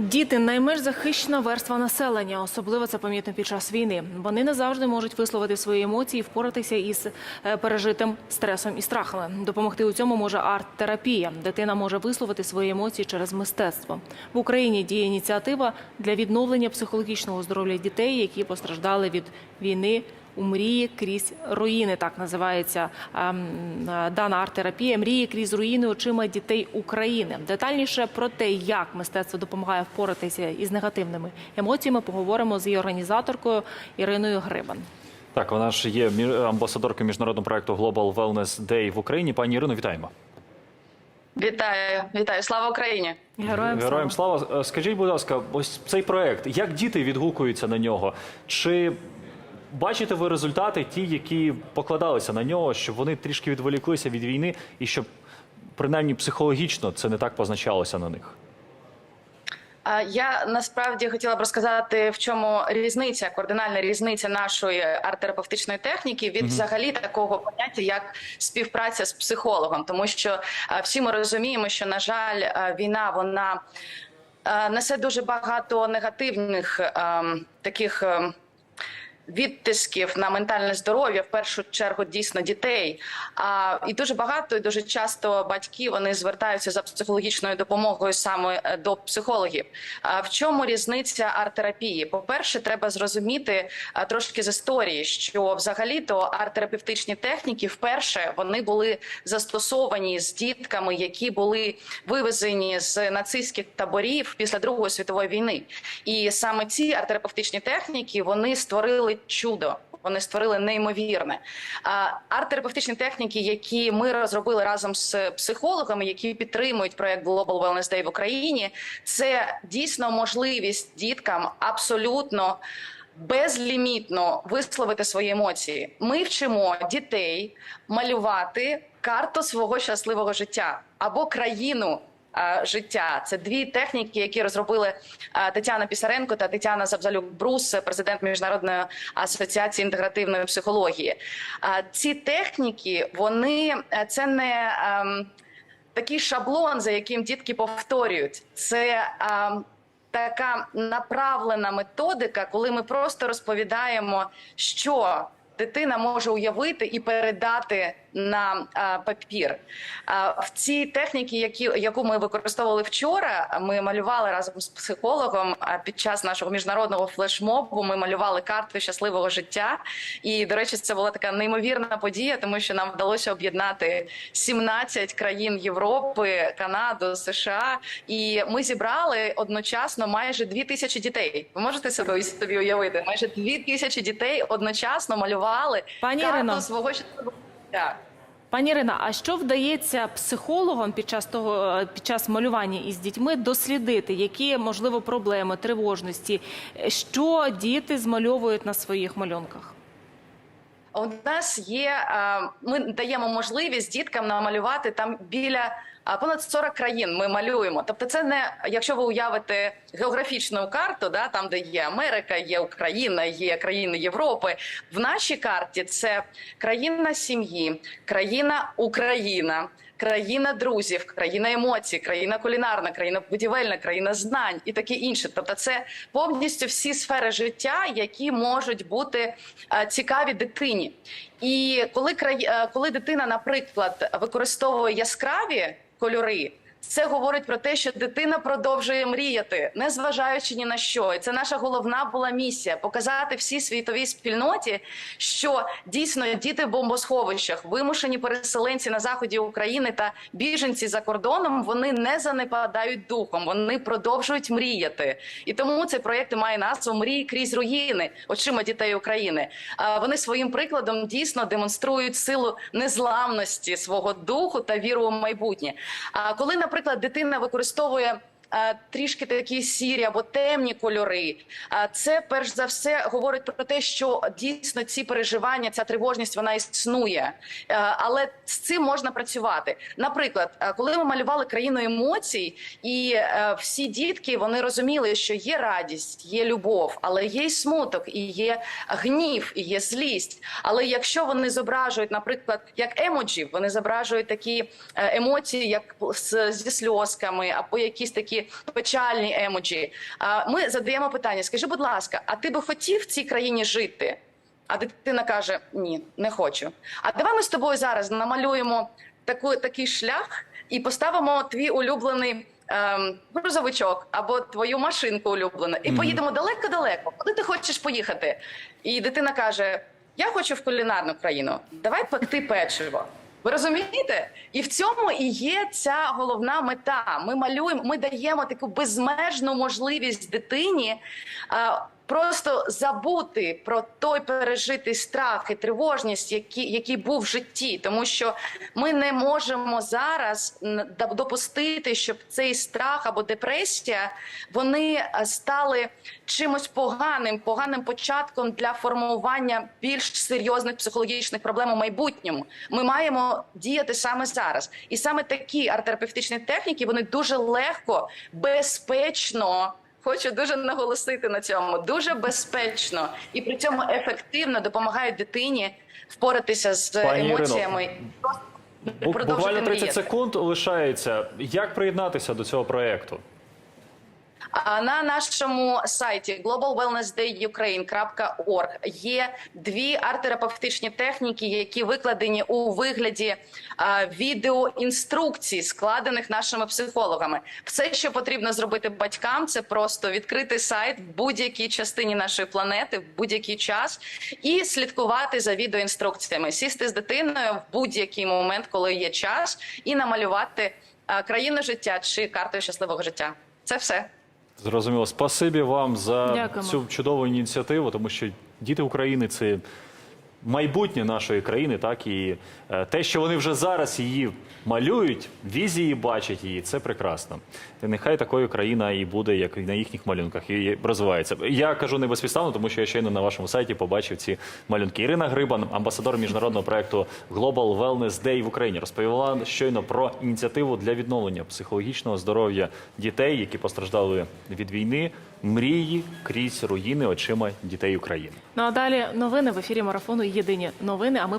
Діти найменш захищена верства населення, особливо це помітно під час війни. Вони не завжди можуть висловити свої емоції, впоратися із е, пережитим стресом і страхами. Допомогти у цьому може арт-терапія. Дитина може висловити свої емоції через мистецтво. В Україні діє ініціатива для відновлення психологічного здоров'я дітей, які постраждали від війни. У мрії крізь руїни так називається дана арт-терапія. Мрії крізь руїни очима дітей України. Детальніше про те, як мистецтво допомагає впоратися із негативними емоціями, поговоримо з її організаторкою Іриною Грибан. Так, вона ж є мі- амбасадоркою міжнародного проекту Global Wellness Day в Україні. Пані Ірино, вітаємо. Вітаю, вітаю, слава Україні! Героям, Героям слава. Е, Скажіть, будь ласка, ось цей проект, як діти відгукуються на нього? Чи бачите ви результати, ті, які покладалися на нього, щоб вони трішки відволіклися від війни і щоб принаймні психологічно це не так позначалося на них? Я насправді хотіла б розказати, в чому різниця, координальна різниця нашої арт-терапевтичної техніки від взагалі такого поняття, як співпраця з психологом, тому що всі ми розуміємо, що на жаль, війна вона несе дуже багато негативних ем, таких. Відтисків на ментальне здоров'я в першу чергу дійсно дітей. А і дуже багато і дуже часто батьки вони звертаються за психологічною допомогою саме е, до психологів. А в чому різниця арт-терапії? По перше, треба зрозуміти а, трошки з історії, що взагалі-то арт-терапевтичні техніки вперше вони були застосовані з дітками, які були вивезені з нацистських таборів після Другої світової війни. І саме ці арт-терапевтичні техніки вони створили чудо. Вони створили неймовірне. Арт-терапевтичні техніки, які ми розробили разом з психологами, які підтримують проект Global Wellness Day в Україні, це дійсно можливість діткам абсолютно. Безлімітно висловити свої емоції. Ми вчимо дітей малювати карту свого щасливого життя або країну життя. Це дві техніки, які розробили е, Тетяна Пісаренко та Тетяна Забзалюк-Брус, президент міжнародної асоціації інтегративної психології. Е, Ці техніки вони е, це не ем, такий шаблон, за яким дітки повторюють. Це ем, така направлена методика, коли ми просто розповідаємо, що дитина може уявити і передати на а, папір. А, в цій техніці, які, яку ми використовували вчора, ми малювали разом з психологом а, під час нашого міжнародного флешмобу. Ми малювали карти щасливого життя. І, до речі, це була така неймовірна подія, тому що нам вдалося об'єднати 17 країн Європи, Канаду, США. І ми зібрали одночасно майже 2 тисячі дітей. Ви можете себе собі уявити? Майже 2 тисячі дітей одночасно малювали Пані карту Ірино. свого щасливого життя. Пані Ірина, а що вдається психологам під час того під час малювання із дітьми дослідити, які можливо проблеми, тривожності, що діти змальовують на своїх малюнках? У нас є е, ми даємо можливість діткам намалювати там біля понад 40 країн. Ми малюємо. Тобто, це не якщо ви уявите географічну карту, да там де є Америка, є Україна, є країни Європи. В нашій карті це країна сім'ї, країна Україна. Країна друзів, країна емоцій, країна кулінарна, країна будівельна, країна знань і таке інше. Тобто, це повністю всі сфери життя, які можуть бути е, цікаві дитині. І коли е, коли дитина, наприклад, використовує яскраві кольори. Це говорить про те, що дитина продовжує мріяти, не зважаючи ні на що. І це наша головна була місія показати всій світовій спільноті, що дійсно діти в бомбосховищах, вимушені переселенці на заході України та біженці за кордоном, вони не занепадають духом, вони продовжують мріяти. І тому цей проєкт має назву Мрії крізь руїни очима дітей України. А вони своїм прикладом дійсно демонструють силу незламності свого духу та віру у майбутнє. А коли, наприклад, дитина використовує трішки такі сірі або темні кольори, це перш за все говорить про те, що дійсно ці переживання, ця тривожність вона існує, але з цим можна працювати. Наприклад, коли ми малювали країну емоцій, і е, всі дітки вони розуміли, що є радість, є любов, але є й смуток, і є гнів, і є злість. Але якщо вони зображують, наприклад, як емоджі, вони зображують такі е, емоції, як зі сльозками, або якісь такі такі печальні емоджі. Ми задаємо питання: скажи, будь ласка, а ти би хотів в цій країні жити? А дитина каже: Ні, не хочу. А давай ми з тобою зараз намалюємо таку, такий шлях і поставимо твій улюблений ем, грузовичок або твою машинку улюблену, і поїдемо далеко-далеко. Куди ти хочеш поїхати? І дитина каже: Я хочу в кулінарну країну. Давай пекти печиво. Ви розумієте? І в цьому і є ця головна мета. Ми малюємо, ми даємо таку безмежну можливість дитині а, просто забути про той пережитий страх і тривожність, який, який був в житті, тому що ми не можемо зараз допустити, щоб цей страх або депресія вони стали чимось поганим, поганим початком для формування більш серйозних психологічних проблем у майбутньому. Ми маємо діяти саме зараз, і саме такі арт-терапевтичні техніки вони дуже легко, безпечно. Хочу дуже наголосити на цьому. Дуже безпечно і при цьому ефективно допомагають дитині впоратися з Пані емоціями. Ірино, Буквально 30 мріяти. секунд лишається. Як приєднатися до цього проєкту? На нашому сайті globalwellnessdayukraine.org є дві арт-терапевтичні техніки, які викладені у вигляді відеоінструкцій, складених нашими психологами. Все, що потрібно зробити батькам, це просто відкрити сайт в будь-якій частині нашої планети, в будь-який час, і слідкувати за відеоінструкціями, сісти з дитиною в будь-який момент, коли є час, і намалювати країну життя чи карту щасливого життя. Це все. Зрозуміло. Спасибі вам за Дякуємо. цю чудову ініціативу, тому що діти України це майбутнє нашої країни, так і е, те, що вони вже зараз її малюють, візії бачать її, це прекрасно. Нехай такою країна і буде, як і на їхніх малюнках, і розвивається. Я кажу не безпідставно, тому що я щойно на вашому сайті побачив ці малюнки. Ірина Грибан, амбасадор міжнародного проекту Global Wellness Day в Україні, розповіла щойно про ініціативу для відновлення психологічного здоров'я дітей, які постраждали від війни, мрії крізь руїни очима дітей України. Ну а далі новини в ефірі марафону Єдині новини. А ми